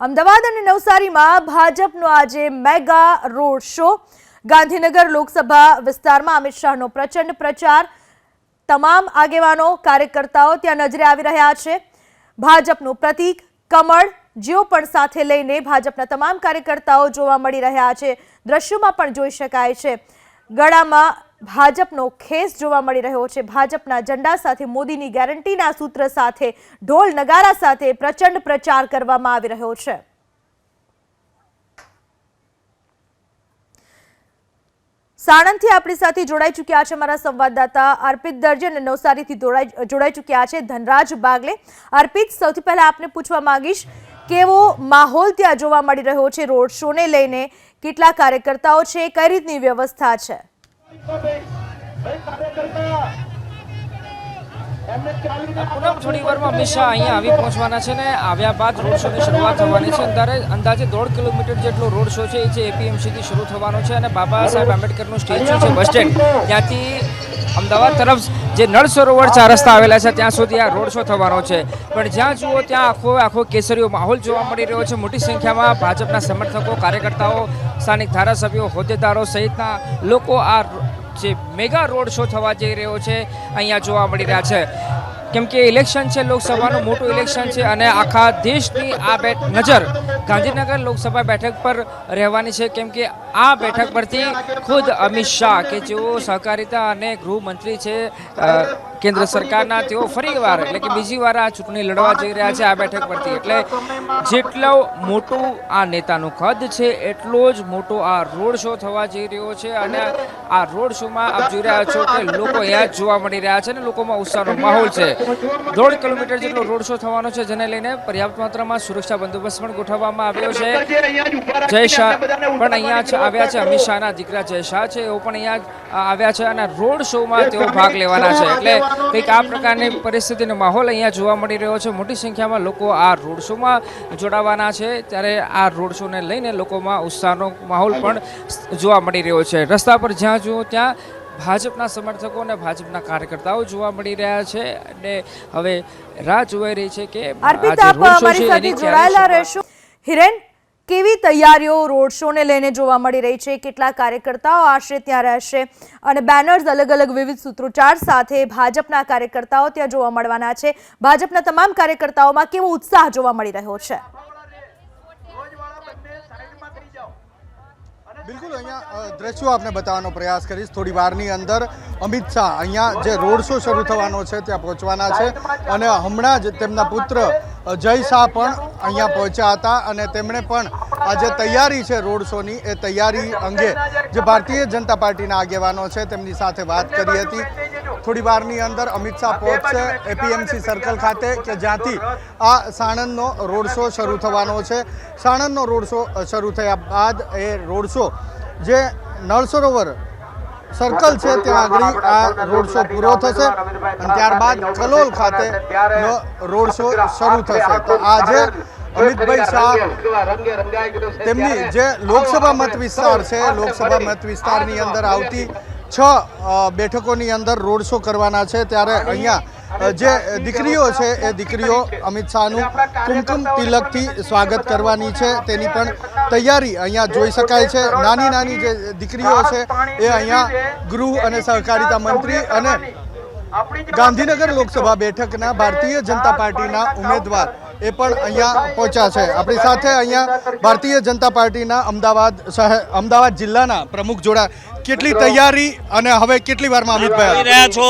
અમદાવાદ અને નવસારીમાં ભાજપનો આજે mega road show. Gandhinagar Lok Sabha વિસ્તારમાં અમિત શાહનો પ્રચંડ પ્રચાર. તમામ આગેવાનો, કાર્યકર્તાઓ ત્યાં નજરે આવી રહ્યા છે. ભાજપનું પ્રતીક કમળ, જેઓ પણ સાથે લઈને ભાજપના તમામ કાર્યકર્તાઓ જોવા મળી રહ્યા છે. દ્રશ્યોમાં પણ જોઈ શકાય છે. ગળામાં ભાજપનો ખેસ જોવા મળી રહ્યો છે. ભાજપના ઝંડા સાથે મોદીની ગેરંટીના સૂત્ર સાથે ઢોલ નગારા સાથે પ્રચંડ પ્રચાર કરવામાં આવી રહ્યો છે. સાણંદથી આપણી સાથે જોડાઈ ચૂક્યા છે અમારા સંવાદદાતા અર્પિત દરજી અને નવસારીથી જોડાઈ ચૂક્યા છે ધનરાજ બાગલે. અર્પિત, સૌથી પહેલા આપને પૂછવા માંગીશ, કેવો માહોલ ત્યાં જોવા મળી રહ્યો છે? રોડ શોને લઈને કેટલા કાર્યકર્તાઓ છે? કઈ રીતની વ્યવસ્થા છે? થોડી વારમાં અહીંયા આવી પહોંચવાના છે ને આવ્યા બાદ રોડ શોની શરૂઆત થવાની છે. અંદાજે અંદાજે દોઢ કિલોમીટર જેટલો રોડ શો છે એ જે એપીએમસીથી શરૂ થવાનો છે અને બાબા સાહેબ આંબેડકરનું સ્ટેચ્યુ છે બસ સ્ટેન્ડ. ત્યાંથી અમદાવાદ તરફ જે નળ સરોવર ચાર રસ્તા આવેલા છે, ત્યાં સુધી આ રોડ શો થવાનો છે. પણ જ્યાં જુઓ ત્યાં આખો આખો કેસરીઓ માહોલ જોવા મળી રહ્યો છે. મોટી સંખ્યામાં ભાજપના સમર્થકો, કાર્યકર્તાઓ, સ્થાનિક ધારાસભ્યો, હોદ્દેદારો સહિતના લોકો આ જે મેગા રોડ શો થવા જઈ રહ્યો છે, અહીંયા જોવા મળી રહ્યા છે. કેમ કે ઇલેક્શન છે, લોકસભાનું મોટું ઇલેક્શન છે અને આખા દેશની આ બેઠ નજર ગાંધીનગર લોકસભા બેઠક પર રહેવાની છે. કેમ કે આ બેઠક પરથી ખુદ અમિત શાહ, કે જેઓ સહકારિતા અને ગૃહમંત્રી છે કેન્દ્ર સરકારના તેઓ ફરીવાર એટલે કે બીજી વાર આ ચૂંટણી લડવા જઈ રહ્યા છે આ બેઠક પરથી. એટલે જેટલો મોટું આ નેતાનું કદ છે, એટલો જ મોટો આ રોડ શો થવા જઈ રહ્યો છે અને આ રોડ શોમાં આપ જોઈ રહ્યા છો કે લોકો અહીંયા જ જોવા મળી રહ્યા છે અને લોકોમાં ઉત્સાહનો માહોલ છે. દોઢ કિલોમીટર જેટલો રોડ શો થવાનો છે, જેને લઈને પર્યાપ્ત માત્રામાં સુરક્ષા બંદોબસ્ત પણ ગોઠવવામાં આવ્યો છે. જય શાહ પણ અહીંયા આવ્યા છે, અમિત શાહના દીકરા જય શાહ છે, એઓ પણ અહીંયા આવ્યા છે અને રોડ શોમાં તેઓ ભાગ લેવાના છે. એટલે કંઈક આ પ્રકારની પરિસ્થિતિનો માહોલ અહીંયા જોવા મળી રહ્યો છે. મોટી સંખ્યામાં લોકો આ રોડ શોમાં જોડાવાના છે. ત્યારે આ રોડ શોને લઈને લોકોમાં ઉત્સાહનો માહોલ પણ જોવા મળી રહ્યો છે. રસ્તા પર જ્યાં જુઓ ત્યાં ભાજપના સમર્થકો અને ભાજપના કાર્યકર્તાઓ જોવા મળી રહ્યા છે અને હવે રાહ જોવાઈ રહી છે કે અર્પિત આપ અમારી સાથે જોડાયેલા રહેશો? હિરેન કેવી તૈયારીઓ રોડ શોને લઈને જોવા મળી રહી છે? કેટલા કાર્યકર્તાઓ આશરે ત્યાં રહેશે? અને બેનર્સ અલગ અલગ વિવિધ સૂત્રોચ્ચાર સાથે ભાજપના કાર્યકર્તાઓ ત્યાં જોવા મળવાના છે. ભાજપના તમામ કાર્યકર્તાઓમાં કેવો ઉત્સાહ જોવા મળી રહ્યો છે? બિલકુલ, અહીંયા દ્રશ્યો આપને બતાવવાનો પ્રયાસ કરીશ. થોડી વારની અંદર અમિત શાહ અહીંયા જે રોડ શો શરૂ થવાનો છે, ત્યાં પહોંચવાના છે. અને હમણાં જ તેમના પુત્ર જય શાહ પણ અહીંયા પહોંચ્યા હતા અને તેમણે પણ આ જે તૈયારી છે રોડ શોની એ તૈયારી અંગે જે ભારતીય જનતા પાર્ટીના આગેવાનો છે તેમની સાથે વાત કરી હતી. થોડી વારની અંદર અમિત શાહ પહોંચશે એપીએમસી સર્કલ ખાતે કે જ્યાંથી આ સાણંદનો રોડ શો શરૂ થવાનો છે. સાણંદનો રોડ શો શરૂ થયા બાદ એ રોડ શો જે નળ સરોવર સર્કલ છે, ત્યાં આગળ આ રોડ શો પૂરો થશે. અને ત્યારબાદ કલોલ ખાતે રોડ શો શરૂ થશે. તો આજે અમિતભાઈ શાહ તેમની જે લોકસભા મત વિસ્તાર છે, લોકસભા મત વિસ્તારની અંદર આવતી છ બેઠકોની અંદર રોડ શો કરવાના છે. ત્યારે અહીંયા જે દીકરીઓ છે, એ દીકરીઓ અમિત શાહનું કુમકુમ તિલકથી સ્વાગત કરવાની છે. તેની પણ તૈયારી અહીંયા જોઈ શકાય છે. નાની નાની જે દીકરીઓ છે એ અહીંયા ગૃહ અને સહકારિતા મંત્રી અને ગાંધીનગર લોકસભા બેઠકના ભારતીય જનતા પાર્ટીના ઉમેદવાર એ પણ અહીંયા પહોંચ્યા છે. આપણી સાથે અહીંયા ભારતીય જનતા પાર્ટીના અમદાવાદ શહેર અમદાવાદ જિલ્લાના પ્રમુખ જોડા કેટલી તૈયારી અને હવે કેટલી વારમાં અમિતભાઈ? રહ્યા છો?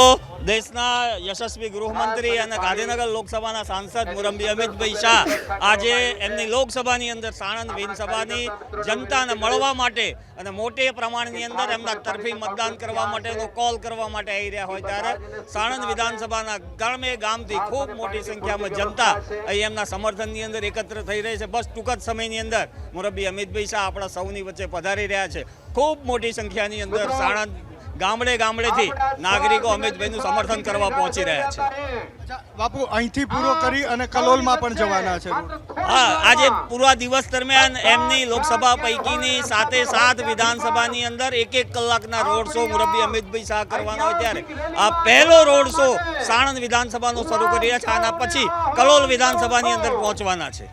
દેશના યશસ્વી ગૃહમંત્રી અને ગાંધીનગર લોકસભાના સાંસદ મુરબ્બી અમિતભાઈ શાહ. આજે એમની લોકસભાની અંદર સાણંદ વિધાનસભાની જનતાને મળવા માટે અને મોટે પ્રમાણની અંદર એમના તરફી મતદાન કરવા માટેનો કોલ કરવા માટે આવી રહ્યા હોય ત્યારે સાણંદ વિધાનસભાના ગામે ગામથી ખૂબ મોટી સંખ્યામાં જનતા અહીં એમના સમર્થનની અંદર એકત્ર થઈ રહી છે. બસ ટૂંક જ સમયની અંદર મુરબ્બી અમિતભાઈ શાહ આપણા સૌની વચ્ચે પધારી રહ્યા છે. ખૂબ મોટી સંખ્યાની અંદર સાણંદ ગામડે ગામડેથી નાગરિકો અમિતભાઈનું સમર્થન કરવા પહોંચી રહ્યા છે. બાપુ અહીંથી પૂરો કરી અને કલોલમાં પણ જવાના છે. હા આજે પૂરા દિવસ દરમિયાન એમની લોકસભા પૈકીની સાતે સાત વિધાનસભાની અંદર એક એક કલાકના રોડ શો મુરબ્બી અમિતભાઈ શાહ કરવાના હોય ત્યારે. આ પહેલો રોડ શો સાણંદ વિધાનસભાનો શરૂ કરી રહ્યા છે. આના પછી કલોલ વિધાનસભાની અંદર પહોંચવાના છે.